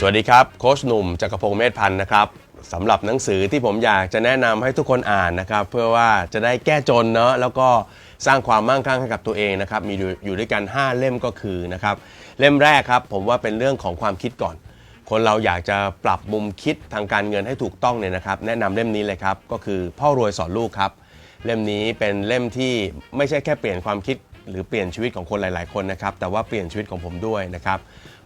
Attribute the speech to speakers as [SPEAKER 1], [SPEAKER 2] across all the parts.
[SPEAKER 1] สวัสดีครับ โค้ชหนุ่มจักรพงศ์เมธพันธ์นะครับสำหรับหนังสือที่ผมอยากจะแนะนำให้ทุกคนอ่านนะครับ เพื่อว่าจะได้แก้จนเนาะแล้วก็สร้างความมั่งคั่งให้กับตัวเองนะครับมีอยู่ด้วยกัน 5 เล่มก็คือนะครับเล่มแรกครับ ผมว่าเป็นเรื่องของความคิดก่อน คนเราอยากจะปรับมุมคิดทางการเงินให้ถูกต้องเนี่ยนะครับ แนะนำเล่มนี้เลยครับก็คือพ่อรวยสอนลูกครับเล่มนี้เป็นเล่มที่ไม่ใช่แค่เปลี่ยนความคิด หรือเปลี่ยนชีวิตของคนหลาย ๆ คนนะครับ แต่ว่าเปลี่ยนชีวิตของผมด้วยนะครับ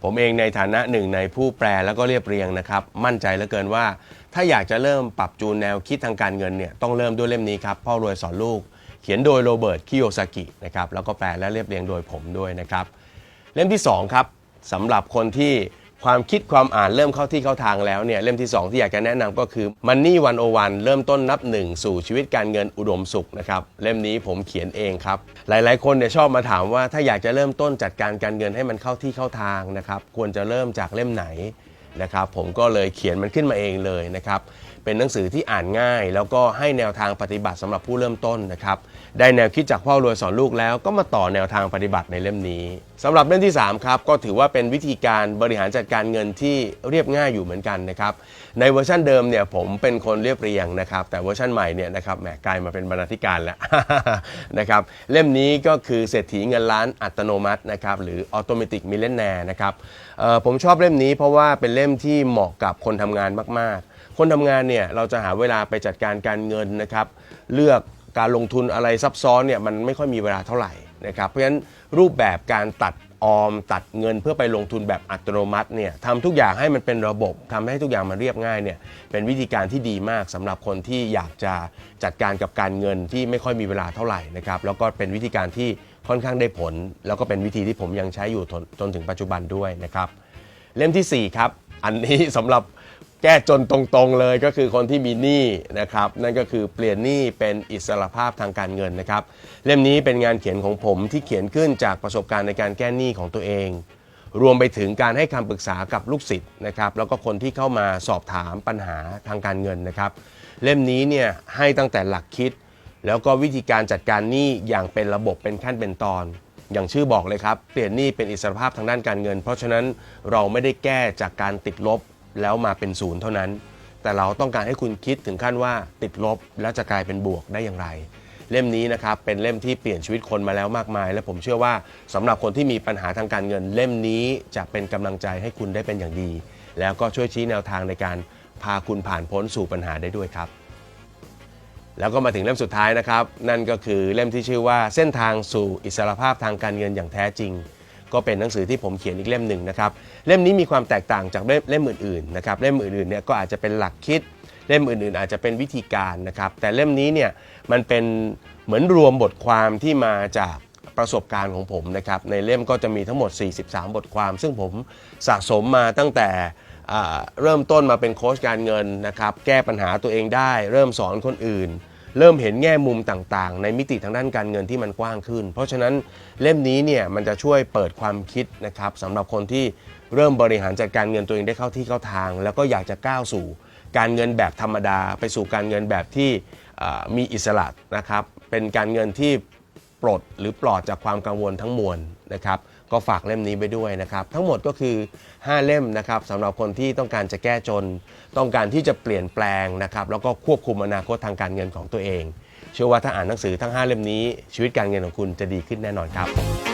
[SPEAKER 1] ผมเองในฐานะหนึ่งในผู้แปลแล้วก็เรียบเรียงนะครับ มั่นใจเหลือเกินว่า ถ้าอยากจะเริ่มปรับจูนแนวคิดทางการเงินเนี่ยต้องเริ่มด้วยเล่มนี้ครับพ่อรวยสอนลูก เขียนโดยโรเบิร์ตคิโยซากินะครับแล้วก็แปลและเรียบเรียงโดยผมด้วยนะครับ เล่มที่2ครับสำหรับคนที่ ความคิดความอ่านเริ่มเข้าที่เข้าทางแล้วเนี่ยเล่มที่ 2 ที่อยากจะแนะนำก็คือ Money 101 เริ่มต้นนับหนึ่งสู่ชีวิตการเงินอุดมสุขนะครับเล่มนี้ผมเขียนเองครับ หลายๆ คนเนี่ยชอบมาถามว่าถ้าอยากจะเริ่มต้นจัดการการเงินให้มันเข้าที่เข้าทางนะครับควรจะเริ่มจากเล่มไหนนะครับผมก็เลยเขียนมันขึ้นมาเองเลยนะครับเป็นหนังสือที่อ่านง่าย แล้วก็ให้แนวทางปฏิบัติสำหรับผู้เริ่มต้นนะครับได้แนวคิดจากพ่อรวยสอนลูกแล้วก็มาต่อแนวทางปฏิบัติในเล่มนี้สำหรับเล่มที่ 3 ครับ ก็ถือว่าเป็นวิธีการบริหารจัดการเงินที่เรียบง่ายอยู่เหมือนกันนะครับในเวอร์ชันเดิมเนี่ยผมเป็นคนเรียบเรียงนะครับแต่เวอร์ชันใหม่เนี่ยนะครับแหมกลายมาเป็นบรรณาธิการแล้วนะครับเล่มนี้ก็คือเศรษฐีเงินล้านอัตโนมัตินะครับหรือ Automatic Millionaire นะครับผมชอบเล่มนี้เพราะว่าเป็นเล่มที่เหมาะกับคนทำงานมาก ๆ คนทำงานเนี่ยเราจะหาเวลาไปจัดการการเงินนะครับ เลือกการลงทุนอะไรซับซ้อนเนี่ยมันไม่ค่อยมีเวลาเท่าไหร่นะครับ เพราะฉะนั้นรูปแบบการตัดออมตัดเงินเพื่อไปลงทุนแบบอัตโนมัติเนี่ยทำทุกอย่างให้มันเป็นระบบทำให้ทุกอย่างมันเรียบง่ายเนี่ยเป็นวิธีการที่ดีมากสำหรับคนที่อยากจะจัดการกับการเงินที่ไม่ค่อยมีเวลาเท่าไหร่นะครับแล้วก็เป็นวิธีการที่ค่อนข้างได้ผล แล้วก็เป็นวิธีที่ผมยังใช้อยู่จนถึงปัจจุบันด้วยนะครับ เล่มทีสี่4 ครับ อันนี้สำหรับ แก้จนตรงๆเลยก็คือคนที่มีหนี้นะครับ นั่นก็คือเปลี่ยนหนี้เป็นอิสรภาพทางการเงินนะครับ เล่มนี้เป็นงานเขียนของผมที่เขียนขึ้นจากประสบการณ์ในการแก้หนี้ของตัวเอง รวมไปถึงการให้คำปรึกษากับลูกศิษย์นะครับ แล้วก็คนที่เข้ามาสอบถามปัญหาทางการเงินนะครับ เล่มนี้เนี่ยให้ตั้งแต่หลักคิด แล้วก็วิธีการจัดการหนี้อย่างเป็นระบบเป็นขั้นเป็นตอนอย่างชื่อบอกเลยครับ เปลี่ยนหนี้เป็นอิสรภาพทางด้านการเงิน เพราะฉะนั้นเราไม่ได้แก้จากการติดลบ แล้วมาเป็นศูนย์เท่านั้น แต่เราต้องการให้คุณคิดถึงขั้นว่าติดลบแล้วจะกลายเป็นบวกได้อย่างไร เล่มนี้นะครับเป็นเล่มที่เปลี่ยนชีวิตคนมาแล้วมากมาย และผมเชื่อว่าสำหรับคนที่มีปัญหาทางการเงิน เล่มนี้จะเป็นกำลังใจให้คุณได้เป็นอย่างดี แล้วก็ช่วยชี้แนวทางในการพาคุณผ่านพ้นสู่ปัญหาได้ด้วยครับแล้วก็มาถึงเล่มสุดท้ายนะครับ นั่นก็คือเล่มที่ชื่อว่าเส้นทางสู่อิสรภาพทางการเงินอย่างแท้จริง ก็เป็นหนังสือที่ผมเขียนอีกเล่มหนึ่งนะครับเล่มนี้มีความแตกต่างจากเล่มอื่นๆนะครับเล่มอื่นๆเนี่ยก็อาจจะเป็นหลักคิดเล่มอื่นๆ อาจจะเป็นวิธีการนะครับ แต่เล่มนี้เนี่ยมันเป็นเหมือนรวมบทความที่มาจากประสบการณ์ของผมนะครับในเล่มก็จะมีทั้งหมด 43 บทความ ซึ่งผมสะสมมาตั้งแต่เริ่มต้นมาเป็นโค้ชการเงินนะครับแก้ปัญหาตัวเองได้ เริ่มสอนคนอื่น เริ่มเห็นแง่มุมต่างๆ ในมิติทางด้านการเงินที่มันกว้างขึ้น เพราะฉะนั้นเล่มนี้เนี่ยมันจะช่วยเปิดความคิดนะครับสำหรับคนที่เริ่มบริหารจัดการเงินตัวเองได้เข้าที่เข้าทาง แล้วก็อยากจะก้าวสู่การเงินแบบธรรมดา ไปสู่การเงินแบบที่มีอิสระนะครับเป็นการเงินที่ปลดหรือปลอดจากความกังวลทั้งมวลนะครับ ก็ฝากเล่มนี้ไปด้วยนะครับ ทั้งหมดก็คือ 5 เล่มนะครับสำหรับคนที่ต้องการจะแก้จน ต้องการที่จะเปลี่ยนแปลงนะครับแล้วก็ควบคุมอนาคตทางการเงินของตัวเอง เชื่อว่าถ้าอ่านหนังสือทั้ง 5 เล่มนี้ชีวิตการเงินของคุณจะดีขึ้นแน่นอนครับ